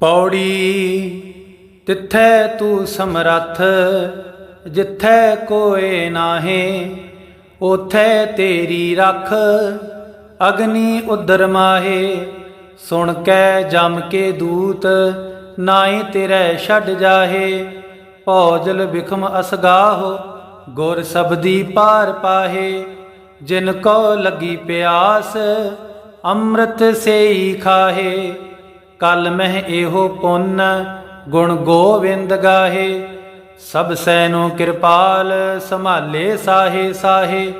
ਪੌੜੀ ਤਿੱਥੈ ਤੂੰ ਸਮਰੱਥ, ਜਿੱਥੈ ਕੋਏ ਨਾਹੇ, ਉਥੈ ਤੇਰੀ ਰੱਖ, ਅਗਨੀ ਉਦਰ ਮਾਹੇ, ਸੁਣ ਕੈ ਜਮ ਕੇ ਦੂਤ, ਨਾਹੀ ਤੇਰੇ ਛੱਡ ਜਾਹੇ। ਭੌਜਲ ਵਿਖਮ ਅਸਗਾਹੋ, ਗੁਰ ਸਬਦੀ ਪਾਰ ਪਾਹੇ। ਜਿਨ ਕੋ ਲੱਗੀ ਪਿਆਸ, ਅੰਮ੍ਰਿਤ ਸੇਈ ਖਾਹੇ। ਕਲ ਮਹਿ ਇਹੋ ਪੁੰਨ, ਗੁਣ ਗੋਵਿੰਦ ਗਾਹੇ। ਸਭ ਸੈਨੋ ਕਿਰਪਾਲ, ਸੰਭਾਲੇ ਸਾਹੇ ਸਾਹੇ।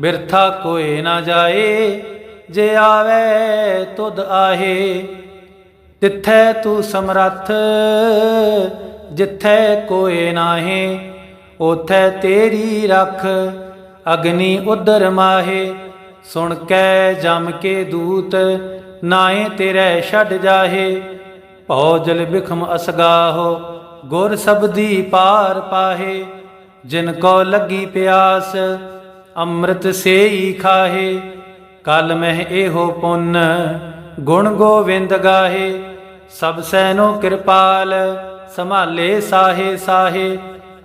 ਬਿਰਥਾ ਕੋਏ ਨਾ ਜਾਏ, ਜੇ ਆਵੇ ਤੁਧ ਆਹੇ। ਤਿੱਥੈ ਤੂੰ ਸਮਰੱਥ, ਜਿੱਥੈ ਕੋਏ ਨਾਹੇ। ਉਥੈ ਤੇਰੀ ਰੱਖ, ਅਗਨੀ ਉਦਰ ਮਾਹੇ। ਸੁਣ ਕੈ ਜਮ ਕੇ ਦੂਤ ਨਾਏ ਤੇਰੇ ਛੱਡ ਜਾਹੇ। ਭੌਜਲ ਬਿਖਮ ਅਸਗਾਹੋ, ਗੁਰ ਸਬਦੀ ਪਾਰ ਪਾਹੇ। ਜਿਨ ਕੋ ਲੱਗੀ ਪਿਆਸ, ਅੰਮ੍ਰਿਤ ਸੇਈ ਖਾਹੇ। ਕਲ ਮਹਿ ਇਹੋ ਪੁੰਨ, ਗੁਣ ਗੋਵਿੰਦ ਗਾਹੇ। ਸਭ ਸੈਨੋ ਕਿਰਪਾਲ, ਸੰਭਾਲੇ ਸਾਹੇ ਸਾਹੇ।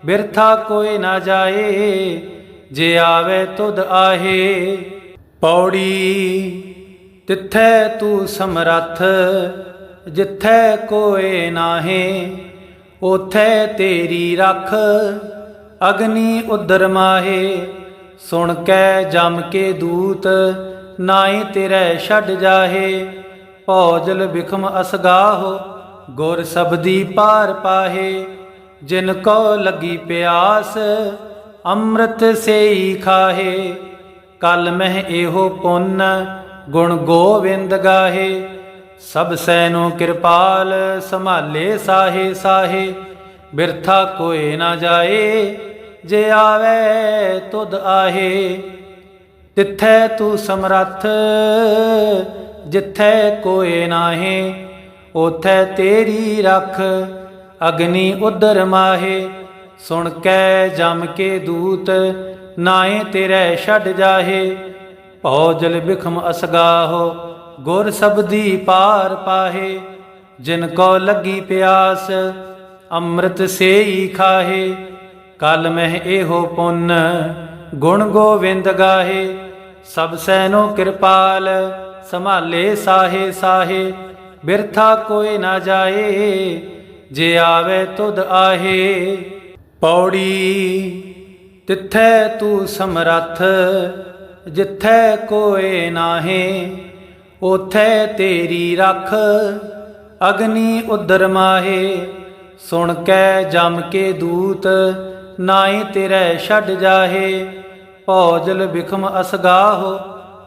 ਬਿਰਥਾ ਕੋਈ ਨਾ ਜਾਏ, ਜੇ ਆਵੇ ਤੁਧ ਆਹੇ। ਪੌੜੀ ਤਿੱਥੈ ਤੂੰ ਸਮਰੱਥ ਜਿੱਥੈ ਕੋਏ ਨਾਹੀ ਉਥੈ ਤੇਰੀ ਰਖ ਅਗਨੀ ਉਦਰ ਮਾਹੇ ਸੁਣ ਕੈ ਜਮ ਕੇ ਦੂਤ ਨਾਹੀ ਤੇਰੇ ਛੱਡ ਜਾਹੇ ਭੌਜਲ ਬਿਖਮ ਅਸਗਾਹੋ ਗੁਰ ਸਬਦੀ ਪਾਰ ਪਾਹੇ ਜਿਨ ਕੋ ਲੱਗੀ ਪਿਆਸ ਅੰਮ੍ਰਿਤ ਸੇਈ ਖਾਹੇ ਕਲ ਮਹਿ ਇਹੋ ਪੁੰਨ ਗੁਣ ਗੋਵਿੰਦ ਗਾਹੇ, ਸਭ ਸੈਨੋ ਕਿਰਪਾਲ, ਸੰਭਾਲੇ ਸਾਹੇ ਸਾਹੇ, ਬਿਰਥਾ ਕੋਏ ਨਾ ਜਾਏ, ਜੇ ਆਵੇ ਤੁਧ ਆਹੇ। ਤਿੱਥੈ ਤੂੰ ਸਮਰੱਥ, ਜਿੱਥੈ ਕੋਏ ਨਾਹੇ ਉਥੈ ਤੇਰੀ ਰੱਖ, ਅਗਨੀ ਉਦਰ ਮਾਹੇ। ਸੁਣ ਕੈ ਜਮ ਕੇ ਦੂਤ ਨਾਏ ਤੇਰੇ ਛੱਡ ਜਾਹੇ। ਭੌਜਲ ਬਿਖਮ ਅਸਗਾਹੋ, ਗੁਰ ਸਬਦੀ ਪਾਰ ਪਾਹੇ, ਜਿਨ ਕੋ ਲੱਗੀ ਪਿਆਸ, ਅੰਮ੍ਰਿਤ ਸੇਈ ਖਾਹੇ। ਕਲ ਮਹਿ ਇਹੋ ਪੁੰਨ, ਗੁਣ ਗੋਵਿੰਦ ਗਾਹੇ। ਸਭ ਸੈਨੋ ਕਿਰਪਾਲ, ਸੰਭਾਲੇ ਸਾਹੇ ਸਾਹੇ। ਬਿਰਥਾ ਕੋਈ ਨਾ ਜਾਏ, ਜੇ ਆਵੇ ਤੁਧ ਆਹੇ। ਪੌੜੀ, ਤਿੱਥੈ ਤੂੰ ਸਮਰੱਥ ਜਿੱਥੈ ਕੋਏ ਨਾਹੀ ਉਥੈ ਤੇਰੀ ਰਖ ਅਗਨੀ ਉਦਰ ਮਾਹੇ ਸੁਣ ਕੈ ਜਮ ਕੇ ਦੂਤ ਨਾਹੀ ਤੇਰੇ ਛੱਡ ਜਾਹੇ ਭੌਜਲ ਬਿਖਮ ਅਸਗਾਹੋ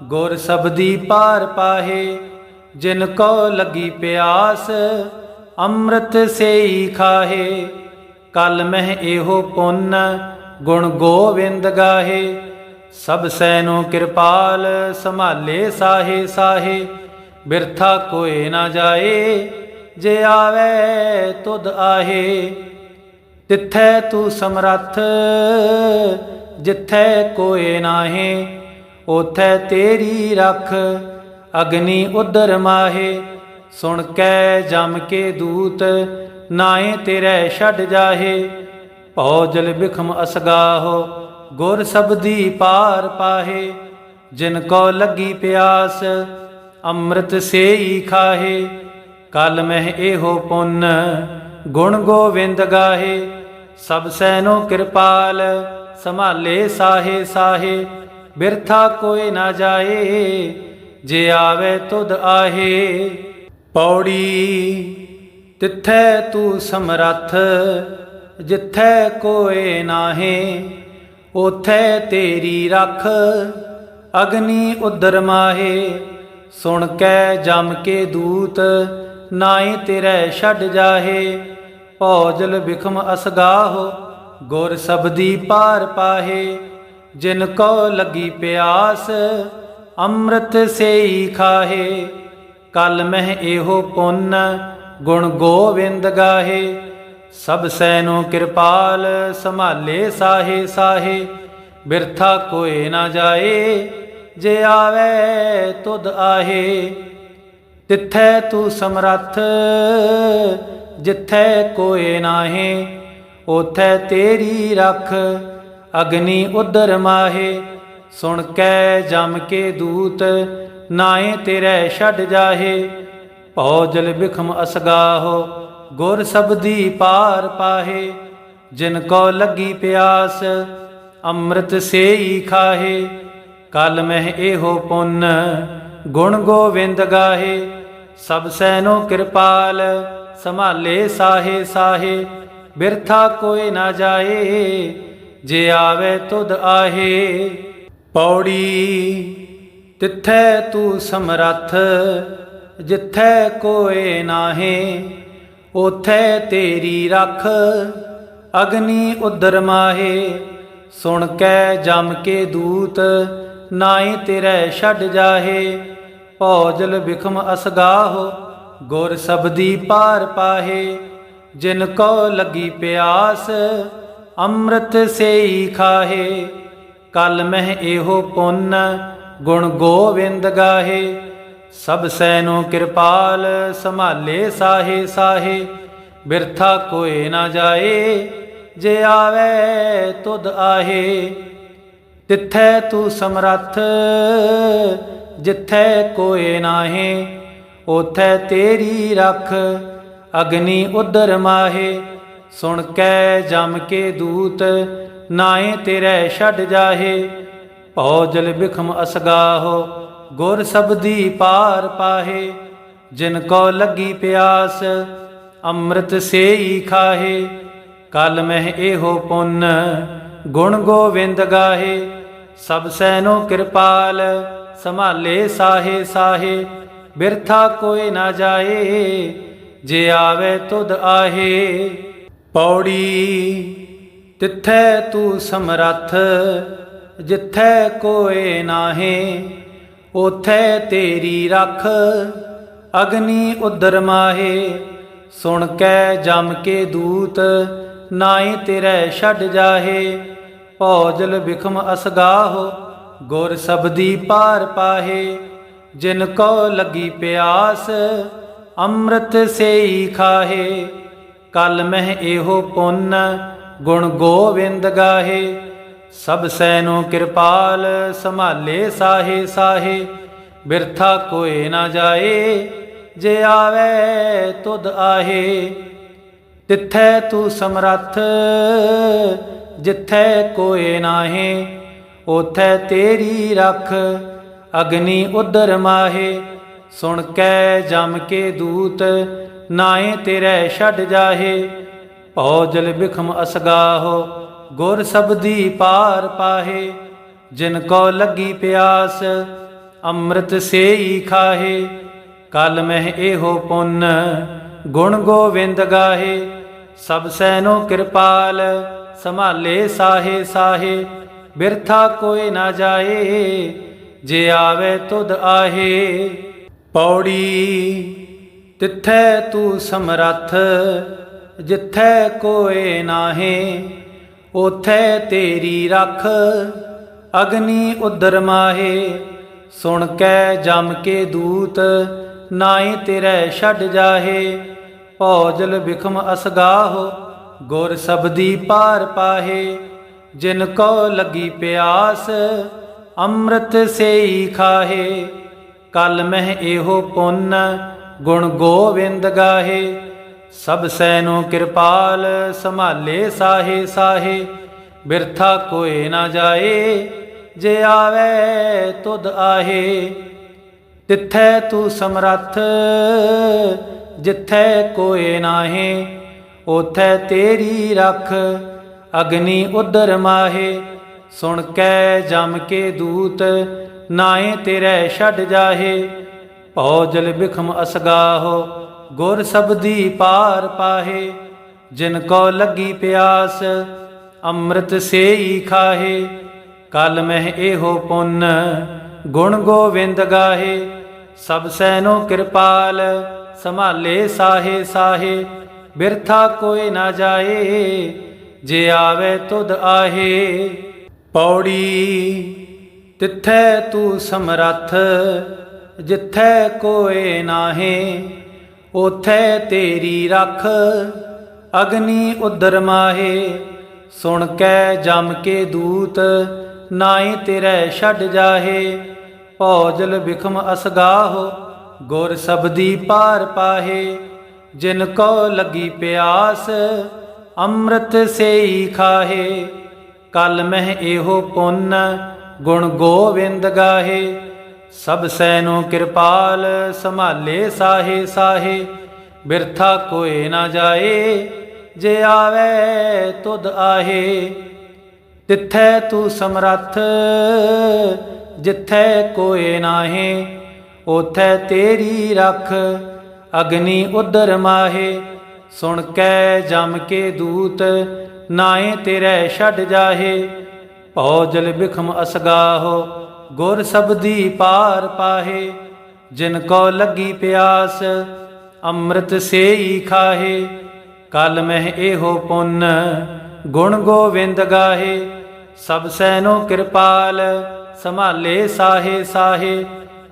ਗੁਰ ਸਬਦੀ ਪਾਰ ਪਾਹੇ ਜਿਨ ਕੋ ਲੱਗੀ ਪਿਆਸ ਅੰਮ੍ਰਿਤ ਸੇਈ ਖਾਹੇ ਕਲ ਮਹਿ ਇਹੋ ਪੁੰਨ ਗੁਣ ਗੋਵਿੰਦ ਗਾਹੇ ਸਭ ਸੈਨੋ ਕਿਰਪਾਲ, ਸੰਭਾਲੇ ਸਾਹੇ ਸਾਹੇ, ਬਿਰਥਾ ਕੋਏ ਨਾ ਜਾਏ, ਜੇ ਆਵੇ ਤੁਧ ਆਹੇ। ਤਿੱਥੈ ਤੂੰ ਸਮਰੱਥ, ਜਿੱਥੈ ਕੋਏ ਨਾਹੇ ਉਥੈ ਤੇਰੀ ਰੱਖ, ਅਗਨੀ ਉਦਰ ਮਾਹੇ। ਸੁਣ ਕੈ ਜਮ ਕੇ ਦੂਤ ਨਾਏ ਤੇਰੇ ਛੱਡ ਜਾਹੇ। ਭੌਜਲ ਬਿਖਮ ਅਸਗਾਹੋ ਗੁਰ ਸਬਦੀ ਪਾਰ ਪਾਹੇ, ਜਿਨ ਕੋ ਲੱਗੀ ਪਿਆਸ, ਅੰਮ੍ਰਿਤ ਸੇਈ ਖਾਹੇ। ਕਲ ਮਹਿ ਇਹੋ ਪੁੰਨ, ਗੁਣ ਗੋਵਿੰਦ ਗਾਹੇ। ਸਭ ਸੈਨੋ ਕਿਰਪਾਲ, ਸੰਭਾਲੇ ਸਾਹੇ ਸਾਹੇ। ਬਿਰਥਾ ਕੋਈ ਨਾ ਜਾਏ, ਜੇ ਆਵੇ ਤੁਧ ਆਹੇ। ਪੌੜੀ, ਤਿੱਥੈ ਤੂੰ ਸਮਰੱਥ, ਜਿੱਥੈ ਕੋਏ ਨਾਹੀ। ਉਥੈ ਤੇਰੀ ਰੱਖ, ਅਗਨੀ ਉਦਰ ਮਾਹੇ, ਸੁਣ ਕੈ ਜਮ ਕੇ ਦੂਤ, ਨਾਹੀ ਤੇਰੇ ਛੱਡ ਜਾਹੇ। ਭੌਜਲ ਬਿਖਮ ਅਸਗਾਹੋ, ਗੁਰ ਸਬਦੀ ਪਾਰ ਪਾਹੇ। ਜਿਨ ਕੋ ਲੱਗੀ ਪਿਆਸ, ਅੰਮ੍ਰਿਤ ਸੇਈ ਖਾਹੇ। ਕਲ ਮਹਿ ਇਹੋ ਪੁੰਨ, ਗੁਣ ਗੋਵਿੰਦ ਗਾਹੇ। ਸਭ ਸੈਨੋ ਕਿਰਪਾਲ, ਸੰਭਾਲੇ ਸਾਹੇ ਸਾਹੇ, ਬਿਰਥਾ ਕੋਏ ਨਾ ਜਾਏ, ਜੇ ਆਵੇ ਤੁਧ ਆਹੇ। ਤਿੱਥੈ ਤੂੰ ਸਮਰੱਥ, ਜਿੱਥੈ ਕੋਏ ਨਾਹੇ ਉਥੈ ਤੇਰੀ ਰੱਖ, ਅਗਨੀ ਉਦਰ ਮਾਹੇ। ਸੁਣ ਕੈ ਜਮ ਕੇ ਦੂਤ ਨਾਏ ਤੇਰੇ ਛੱਡ ਜਾਹੇ। ਭਉ ਜਲ ਬਿਖਮ ਅਸਗਾਹੋ ਗੁਰ ਸਬਦੀ ਪਾਰ ਪਾਹੇ, ਜਿਨ ਕੋ ਲੱਗੀ ਪਿਆਸ, ਅੰਮ੍ਰਿਤ ਸੇਈ ਖਾਹੇ। ਕਲ ਮਹਿ ਇਹੋ ਪੁੰਨ, ਗੁਣ ਗੋਵਿੰਦ ਗਾਹੇ। ਸਭ ਸੈਨੋ ਕਿਰਪਾਲ, ਸੰਭਾਲੇ ਸਾਹੇ ਸਾਹੇ। ਬਿਰਥਾ ਕੋਈ ਨਾ ਜਾਏ, ਜੇ ਆਵੇ ਤੁਧ ਆਹੇ। ਪੌੜੀ, ਤਿੱਥੈ ਤੂੰ ਸਮਰੱਥ, ਜਿੱਥੈ ਕੋਏ ਨਾਹੀ। ਉਥੈ ਤੇਰੀ ਰੱਖ, ਅਗਨੀ ਉਦਰ ਮਾਹੇ, ਸੁਣ ਕੈ ਜਮ ਕੇ ਦੂਤ, ਨਾਹੀ ਤੇਰੇ ਛੱਡ ਜਾਹੇ। ਭੌਜਲ ਬਿਖਮ ਅਸਗਾਹੋ, ਗੁਰ ਸਬਦੀ ਪਾਰ ਪਾਹੇ। ਜਿਨ ਕੋ ਲੱਗੀ ਪਿਆਸ, ਅੰਮ੍ਰਿਤ ਸੇਈ ਖਾਹੇ। ਕਲ ਮਹਿ ਇਹੋ ਪੁੰਨ, ਗੁਣ ਗੋਵਿੰਦ ਗਾਹੇ। ਸਭ ਸੈਨੋ ਕਿਰਪਾਲ, ਸੰਭਾਲੇ ਸਾਹੇ ਸਾਹੇ, ਬਿਰਥਾ ਕੋਏ ਨਾ ਜਾਏ, ਜੇ ਆਵੇ ਤੁਧ ਆਹੇ। ਤਿੱਥੈ ਤੂੰ ਸਮਰੱਥ, ਜਿੱਥੈ ਕੋਏ ਨਾਹੇ ਉਥੈ ਤੇਰੀ ਰੱਖ, ਅਗਨੀ ਉਦਰ ਮਾਹੇ। ਸੁਣ ਕੈ ਜਮ ਕੇ ਦੂਤ ਨਾਏ ਤੇਰੇ ਛੱਡ ਜਾਹੇ। ਭਉ ਜਲ ਬਿਖਮ ਅਸਗਾਹੋ ਗੁਰ ਸਬਦੀ ਪਾਰ ਪਾਹੇ, ਜਿਨ ਕੋ ਲੱਗੀ ਪਿਆਸ, ਅੰਮ੍ਰਿਤ ਸੇਈ ਖਾਹੇ। ਕਲ ਮਹਿ ਇਹੋ ਪੁੰਨ, ਗੁਣ ਗੋਵਿੰਦ ਗਾਹੇ। ਸਭ ਸੈਨੋ ਕਿਰਪਾਲ, ਸੰਭਾਲੇ ਸਾਹੇ ਸਾਹੇ। ਬਿਰਥਾ ਕੋਈ ਨਾ ਜਾਏ, ਜੇ ਆਵੇ ਤੁਧ ਆਹੇ। ਪੌੜੀ, ਤਿੱਥੈ ਤੂੰ ਸਮਰੱਥ, ਜਿੱਥੈ ਕੋਏ ਨਾਹੀ। ਉਥੈ ਤੇਰੀ ਰੱਖ, ਅਗਨੀ ਉਦਰ ਮਾਹੇ, ਸੁਣ ਕੈ ਜਮ ਕੇ ਦੂਤ, ਨਾਹੀ ਤੇਰੇ ਛੱਡ ਜਾਹੇ। ਭੌਜਲ ਬਿਖਮ ਅਸਗਾਹੋ, ਗੁਰ ਸਬਦੀ ਪਾਰ ਪਾਹੇ। ਜਿਨ ਕੋ ਲੱਗੀ ਪਿਆਸ, ਅੰਮ੍ਰਿਤ ਸੇਈ ਖਾਹੇ। ਕਲ ਮਹਿ ਇਹੋ ਪੁੰਨ, ਗੁਣ ਗੋਵਿੰਦ ਗਾਹੇ। ਸਭ ਸੈਨੋ ਕਿਰਪਾਲ, ਸੰਭਾਲੇ ਸਾਹੇ ਸਾਹੇ, ਬਿਰਥਾ ਕੋਏ ਨਾ ਜਾਏ, ਜੇ ਆਵੇ ਤੁਧ ਆਹੇ। ਤਿੱਥੈ ਤੂੰ ਸਮਰੱਥ, ਜਿੱਥੈ ਕੋਏ ਨਾਹੇ ਉਥੈ ਤੇਰੀ ਰੱਖ, ਅਗਨੀ ਉਦਰ ਮਾਹੇ। ਸੁਣ ਕੈ ਜਮ ਕੇ ਦੂਤ ਨਾਏ ਤੇਰੇ ਛੱਡ ਜਾਹੇ। ਭਉ ਜਲ ਬਿਖਮ ਅਸਗਾਹੋ ਗੁਰ ਸਬਦੀ ਪਾਰ ਪਾਹੇ, ਜਿਨ ਕੋ ਲੱਗੀ ਪਿਆਸ, ਅੰਮ੍ਰਿਤ ਸੇਈ ਖਾਹੇ। ਕਲ ਮਹਿ ਇਹੋ ਪੁੰਨ, ਗੁਣ ਗੋਵਿੰਦ ਗਾਹੇ। ਸਭ ਸੈਨੋ ਕਿਰਪਾਲ, ਸੰਭਾਲੇ ਸਾਹੇ ਸਾਹੇ। ਬਿਰਥਾ ਕੋਈ ਨਾ ਜਾਏ, ਜੇ ਆਵੇ ਤੁਧ ਆਹੇ। ਪੌੜੀ, ਤਿੱਥੈ ਤੂੰ ਸਮਰੱਥ, ਜਿੱਥੈ ਕੋਏ ਨਾਹੀ। ਉਥੈ ਤੇਰੀ ਰੱਖ, ਅਗਨੀ ਉਦਰ ਮਾਹੇ, ਸੁਣ ਕੈ ਜਮ ਕੇ ਦੂਤ, ਨਾਹੀ ਤੇਰੇ ਛੱਡ ਜਾਹੇ। ਭੌਜਲ ਵਿਖਮ ਅਸਗਾਹੋ, ਗੁਰ ਸਬਦੀ ਪਾਰ ਪਾਹੇ। ਜਿਨ ਕੋ ਲੱਗੀ ਪਿਆਸ, ਅੰਮ੍ਰਿਤ ਸੇਈ ਖਾਹੇ। ਕਲ ਮਹਿ ਇਹੋ ਪੁੰਨ, ਗੁਣ ਗੋਵਿੰਦ ਗਾਹੇ। ਸਭ ਸੈਨੋ ਕਿਰਪਾਲ, ਸੰਭਾਲੇ ਸਾਹੇ ਸਾਹੇ, ਬਿਰਥਾ ਕੋਏ ਨਾ ਜਾਏ, ਜੇ ਆਵੇ ਤੁਧ ਆਹੇ। ਤਿੱਥੈ ਤੂੰ ਸਮਰੱਥ, ਜਿੱਥੈ ਕੋਏ ਨਾਹੇ ਉਥੈ ਤੇਰੀ ਰੱਖ, ਅਗਨੀ ਉਦਰ ਮਾਹੇ। ਸੁਣ ਕੈ ਜਮ ਕੇ ਦੂਤ ਨਾਏ ਤੇਰੇ ਛੱਡ ਜਾਹੇ। ਭਉ ਜਲ ਬਿਖਮ ਅਸਗਾਹੋ ਗੁਰ ਸਬਦੀ ਪਾਰ ਪਾਹੇ, ਜਿਨ ਕੋ ਲੱਗੀ ਪਿਆਸ, ਅੰਮ੍ਰਿਤ ਸੇਈ ਖਾਹੇ। ਕਲ ਮਹਿ ਇਹੋ ਪੁੰਨ, ਗੁਣ ਗੋਵਿੰਦ ਗਾਹੇ। ਸਭ ਸੈਨੋ ਕਿਰਪਾਲ, ਸੰਭਾਲੇ ਸਾਹੇ ਸਾਹੇ। ਬਿਰਥਾ ਕੋਈ ਨਾ ਜਾਏ, ਜੇ ਆਵੇ ਤੁਧ ਆਹੇ। ਪੌੜੀ, ਤਿੱਥੈ ਤੂੰ ਸਮਰੱਥ, ਜਿੱਥੈ ਕੋਏ ਨਾਹੀ। ਉਥੈ ਤੇਰੀ ਰੱਖ, ਅਗਨੀ ਉਦਰ ਮਾਹੇ, ਸੁਣ ਕੈ ਜਮ ਕੇ ਦੂਤ, ਨਾਹੀ ਤੇਰੇ ਛੱਡ ਜਾਹੇ। ਭੌਜਲ ਵਿਖਮ ਅਸਗਾਹੋ, ਗੁਰ ਸਬਦੀ ਪਾਰ ਪਾਹੇ। ਜਿਨ ਕੋ ਲੱਗੀ ਪਿਆਸ, ਅੰਮ੍ਰਿਤ ਸੇਈ ਖਾਹੇ। ਕਲ ਮਹਿ ਇਹੋ ਪੁੰਨ, ਗੁਣ ਗੋਵਿੰਦ ਗਾਹੇ। ਸਭ ਸੈਨੋ ਕਿਰਪਾਲ, ਸੰਭਾਲੇ ਸਾਹੇ ਸਾਹੇ, ਬਿਰਥਾ ਕੋਏ ਨਾ ਜਾਏ, ਜੇ ਆਵੇ ਤੁਧ ਆਹੇ। ਤਿੱਥੈ ਤੂੰ ਸਮਰੱਥ, ਜਿੱਥੈ ਕੋਏ ਨਾਹੇ ਉਥੈ ਤੇਰੀ ਰੱਖ, ਅਗਨੀ ਉਦਰ ਮਾਹੇ। ਸੁਣ ਕੈ ਜਮ ਕੇ ਦੂਤ ਨਾਏ ਤੇਰੇ ਛੱਡ ਜਾਹੇ। ਭਉ ਜਲ ਬਿਖਮ ਅਸਗਾਹੋ ਗੁਰ ਸਬਦੀ ਪਾਰ ਪਾਹੇ, ਜਿਨ ਕੋ ਲੱਗੀ ਪਿਆਸ, ਅੰਮ੍ਰਿਤ ਸੇਈ ਖਾਹੇ। ਕਲ ਮਹਿ ਇਹੋ ਪੁੰਨ, ਗੁਣ ਗੋਵਿੰਦ ਗਾਹੇ। ਸਭ ਸੈਨੋ ਕਿਰਪਾਲ, ਸੰਭਾਲੇ ਸਾਹੇ ਸਾਹੇ।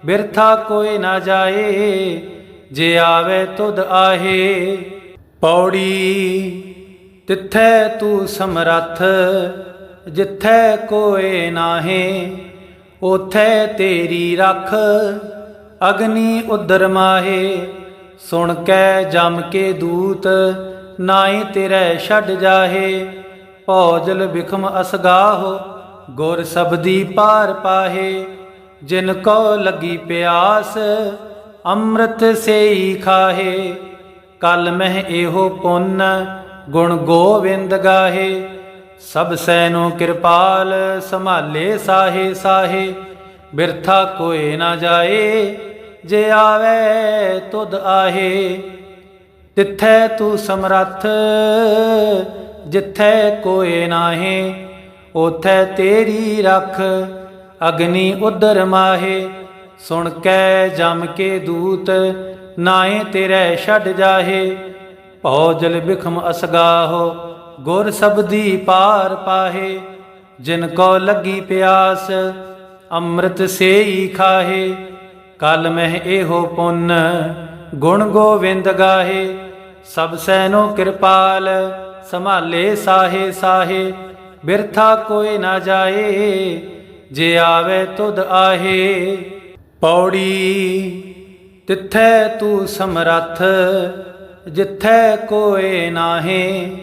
ਬਿਰਥਾ ਕੋਈ ਨਾ ਜਾਏ, ਜੇ ਆਵੇ ਤੁਧ ਆਹੇ। ਪੌੜੀ, ਤਿੱਥੈ ਤੂੰ ਸਮਰੱਥ, ਜਿੱਥੈ ਕੋਏ ਨਾਹੀ। ਉਥੈ ਤੇਰੀ ਰੱਖ, ਅਗਨੀ ਉਦਰ ਮਾਹੇ, ਸੁਣ ਕੈ ਜਮ ਕੇ ਦੂਤ, ਨਾਹੀ ਤੇਰੇ ਛੱਡ ਜਾਹੇ। ਭੌਜਲ ਵਿਖਮ ਅਸਗਾਹੋ, ਗੁਰ ਸਬਦੀ ਪਾਰ ਪਾਹੇ। ਜਿਨ ਕੋ ਲੱਗੀ ਪਿਆਸ, ਅੰਮ੍ਰਿਤ ਸੇਈ ਖਾਹੇ। ਕਲ ਮਹਿ ਇਹੋ ਪੁੰਨ, ਗੁਣ ਗੋਵਿੰਦ ਗਾਹੇ। ਸਭ ਸੈਨੋ ਕਿਰਪਾਲ, ਸੰਭਾਲੇ ਸਾਹੇ ਸਾਹੇ, ਬਿਰਥਾ ਕੋਏ ਨਾ ਜਾਏ, ਜੇ ਆਵੇ ਤੁਧ ਆਹੇ। ਤਿੱਥੈ ਤੂੰ ਸਮਰੱਥ, ਜਿੱਥੈ ਕੋਏ ਨਾਹੇ ਉਥੈ ਤੇਰੀ ਰੱਖ, ਅਗਨੀ ਉਦਰ ਮਾਹੇ। ਸੁਣ ਕੈ ਜਮ ਕੇ ਦੂਤ ਨਾਏ ਤੇਰੇ ਛੱਡ ਜਾਹੇ। ਭਉ ਜਲ ਬਿਖਮ ਅਸਗਾਹੋ ਗੁਰ ਸਬਦੀ ਪਾਰ ਪਾਹੇ, ਜਿਨ ਕੋ ਲੱਗੀ ਪਿਆਸ, ਅੰਮ੍ਰਿਤ ਸੇਈ ਖਾਹੇ। ਕਲ ਮਹਿ ਇਹੋ ਪੁੰਨ, ਗੁਣ ਗੋਵਿੰਦ ਗਾਹੇ। ਸਭ ਸੈਨੋ ਕਿਰਪਾਲ, ਸੰਭਾਲੇ ਸਾਹੇ ਸਾਹੇ। ਬਿਰਥਾ ਕੋਈ ਨਾ ਜਾਏ, ਜੇ ਆਵੇ ਤੁਧ ਆਹੇ। ਪੌੜੀ, ਤਿੱਥੈ ਤੂੰ ਸਮਰੱਥ, ਜਿੱਥੈ ਕੋਏ ਨਾਹੀ।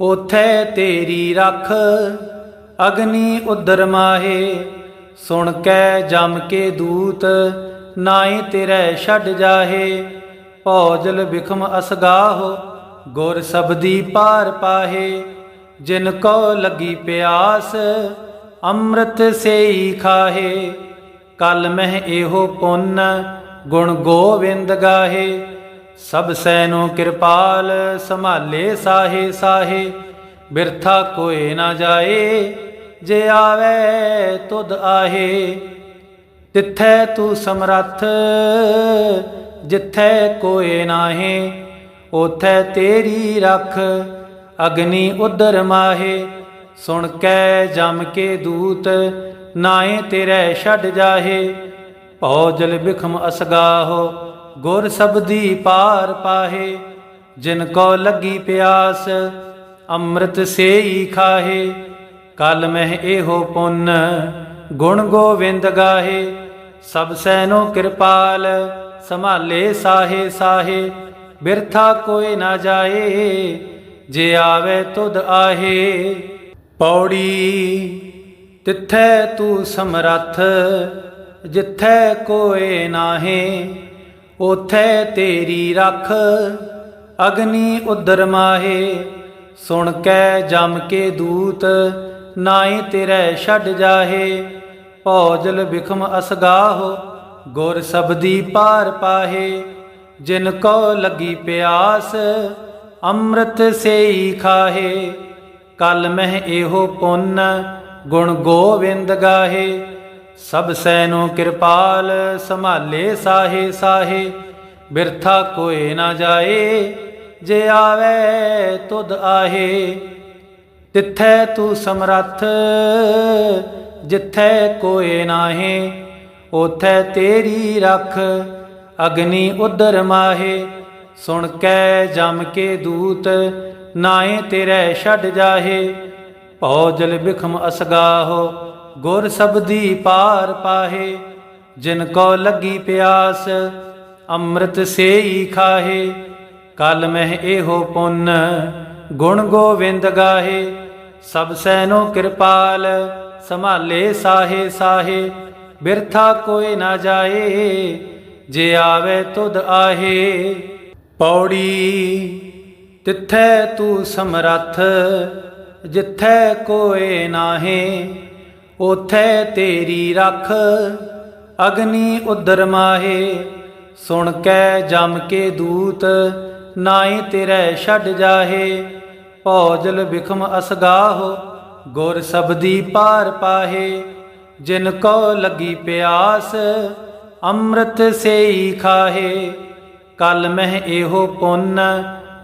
ਉਥੈ ਤੇਰੀ ਰੱਖ, ਅਗਨੀ ਉਦਰ ਮਾਹੇ, ਸੁਣ ਕੈ ਜਮ ਕੇ ਦੂਤ, ਨਾਹੀ ਤੇਰੇ ਛੱਡ ਜਾਹੇ। ਭੌਜਲ ਬਿਖਮ ਅਸਗਾਹੋ, ਗੁਰ ਸਬਦੀ ਪਾਰ ਪਾਹੇ। ਜਿਨ ਕੋ ਲੱਗੀ ਪਿਆਸ, ਅੰਮ੍ਰਿਤ ਸੇਈ ਖਾਹੇ। ਕਲ ਮਹਿ ਇਹੋ ਪੁੰਨ, ਗੁਣ ਗੋਵਿੰਦ ਗਾਹੇ। ਸਭ ਸੈਨੋ ਕਿਰਪਾਲ, ਸੰਭਾਲੇ ਸਾਹੇ ਸਾਹੇ, ਬਿਰਥਾ ਕੋਏ ਨਾ ਜਾਏ, ਜੇ ਆਵੇ ਤੁਧ ਆਹੇ। ਤਿੱਥੈ ਤੂੰ ਸਮਰੱਥ, ਜਿੱਥੈ ਕੋਏ ਨਾਹੇ ਉਥੈ ਤੇਰੀ ਰੱਖ, ਅਗਨੀ ਉਦਰ ਮਾਹੇ। ਸੁਣ ਕੈ ਜਮ ਕੇ ਦੂਤ ਨਾਏ ਤੇਰੇ ਛੱਡ ਜਾਹੇ। ਭਉ ਜਲ ਬਿਖਮ ਅਸਗਾਹੋ ਗੁਰ ਸਬਦੀ ਪਾਰ ਪਾਹੇ, ਜਿਨ ਕੋ ਲੱਗੀ ਪਿਆਸ, ਅੰਮ੍ਰਿਤ ਸੇਈ ਖਾਹੇ। ਕਲ ਮਹਿ ਇਹੋ ਪੁੰਨ, ਗੁਣ ਗੋਵਿੰਦ ਗਾਹੇ। ਸਭ ਸੈਨੋ ਕਿਰਪਾਲ, ਸੰਭਾਲੇ ਸਾਹੇ ਸਾਹੇ। ਬਿਰਥਾ ਕੋਈ ਨਾ ਜਾਏ, ਜੇ ਆਵੇ ਤੁਧ ਆਹੇ। ਪੌੜੀ, ਤਿੱਥੈ ਤੂੰ ਸਮਰੱਥ, ਜਿੱਥੈ ਕੋਏ ਨਾਹੀ। ਉਥੈ ਤੇਰੀ ਰੱਖ, ਅਗਨੀ ਉਦਰ ਮਾਹੇ, ਸੁਣ ਕੈ ਜਮ ਕੇ ਦੂਤ, ਨਾਹੀ ਤੇਰੇ ਛੱਡ ਜਾਹੇ। ਭੌਜਲ ਬਿਖਮ ਅਸਗਾਹੋ, ਗੁਰ ਸਬਦੀ ਪਾਰ ਪਾਹੇ। ਜਿਨ ਕੋ ਲੱਗੀ ਪਿਆਸ, ਅੰਮ੍ਰਿਤ ਸੇਈ ਖਾਹੇ। ਕਲ ਮਹਿ ਇਹੋ ਪੁੰਨ, ਗੁਣ ਗੋਵਿੰਦ ਗਾਹੇ। ਸਭ ਸੈਨੋ ਕਿਰਪਾਲ, ਸੰਭਾਲੇ ਸਾਹੇ ਸਾਹੇ, ਬਿਰਥਾ ਕੋਏ ਨਾ ਜਾਏ, ਜੇ ਆਵੇ ਤੁਧ ਆਹੇ। ਤਿੱਥੈ ਤੂੰ ਸਮਰੱਥ, ਜਿੱਥੈ ਕੋਏ ਨਾਹੇ ਉਥੈ ਤੇਰੀ ਰੱਖ, ਅਗਨੀ ਉਦਰ ਮਾਹੇ। ਸੁਣ ਕੈ ਜਮ ਕੇ ਦੂਤ ਨਾਏ ਤੇਰੇ ਛੱਡ ਜਾਹੇ। ਭਉ ਜਲ ਬਿਖਮ ਅਸਗਾਹੋ ਗੁਰ ਸਬਦੀ ਪਾਰ ਪਾਹੇ, ਜਿਨ ਕੋ ਲੱਗੀ ਪਿਆਸ, ਅੰਮ੍ਰਿਤ ਸੇਈ ਖਾਹੇ। ਕਲ ਮਹਿ ਇਹੋ ਪੁੰਨ, ਗੁਣ ਗੋਵਿੰਦ ਗਾਹੇ। ਸਭ ਸੈਨੋ ਕਿਰਪਾਲ, ਸੰਭਾਲੇ ਸਾਹੇ ਸਾਹੇ। ਬਿਰਥਾ ਕੋਈ ਨਾ ਜਾਏ, ਜੇ ਆਵੇ ਤੁਧ ਆਹੇ। ਪੌੜੀ, ਤਿੱਥੈ ਤੂੰ ਸਮਰੱਥ, ਜਿੱਥੈ ਕੋਏ ਨਾਹੇ। ਉਥੈ ਤੇਰੀ ਰੱਖ, ਅਗਨੀ ਉਦਰ ਮਾਹੇ, ਸੁਣ ਕੈ ਜਮ ਕੇ ਦੂਤ ਨਾਈ ਤੇਰੇ ਛੱਡ ਜਾਹੇ। ਭੌਜਲ ਬਿਖਮ ਅਸਗਾਹੋ, ਗੁਰ ਸਬਦੀ ਪਾਰ ਪਾਹੇ। ਜਿਨ ਕੋ ਲੱਗੀ ਪਿਆਸ, ਅੰਮ੍ਰਿਤ ਸੇਈ ਖਾਹੇ। ਕਲ ਮਹਿ ਇਹੋ ਪੁੰਨ,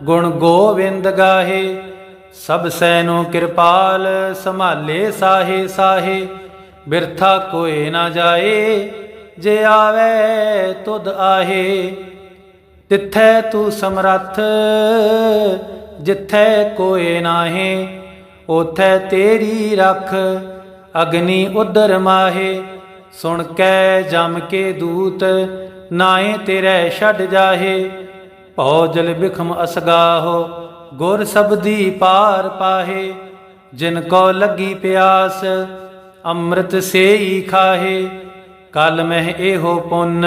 ਗੁਣ ਗੋਵਿੰਦ ਗਾਹੇ। ਸਭ ਸੈਨੋ ਕਿਰਪਾਲ, ਸੰਭਾਲੇ ਸਾਹੇ ਸਾਹੇ, ਬਿਰਥਾ ਕੋਏ ਨਾ ਜਾਏ, ਜੇ ਆਵੇ ਤੁਧ ਆਹੇ। ਤਿੱਥੈ ਤੂੰ ਸਮਰੱਥ, ਜਿੱਥੈ ਕੋਏ ਨਾਹੇ ਉਥੈ ਤੇਰੀ ਰੱਖ, ਅਗਨੀ ਉਦਰ ਮਾਹੇ। ਸੁਣ ਕੈ ਜਮ ਕੇ ਦੂਤ ਨਾਏ ਤੇਰੇ ਛੱਡ ਜਾਹੇ। ਭਉ ਜਲ ਬਿਖਮ ਅਸਗਾਹੋ ਗੁਰ ਸਬਦੀ ਪਾਰ ਪਾਹੇ, ਜਿਨ ਕੋ ਲੱਗੀ ਪਿਆਸ, ਅੰਮ੍ਰਿਤ ਸੇਈ ਖਾਹੇ। ਕਲ ਮਹਿ ਇਹੋ ਪੁੰਨ,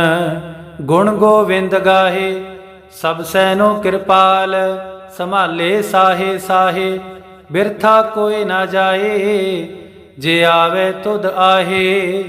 ਗੁਣ ਗੋਵਿੰਦ ਗਾਹੇ। ਸਭ ਸੈਨੋ ਕਿਰਪਾਲ, ਸੰਭਾਲੇ ਸਾਹੇ ਸਾਹੇ। ਬਿਰਥਾ ਕੋਈ ਨਾ ਜਾਏ, ਜੇ ਆਵੇ ਤੁਧ ਆਹੇ।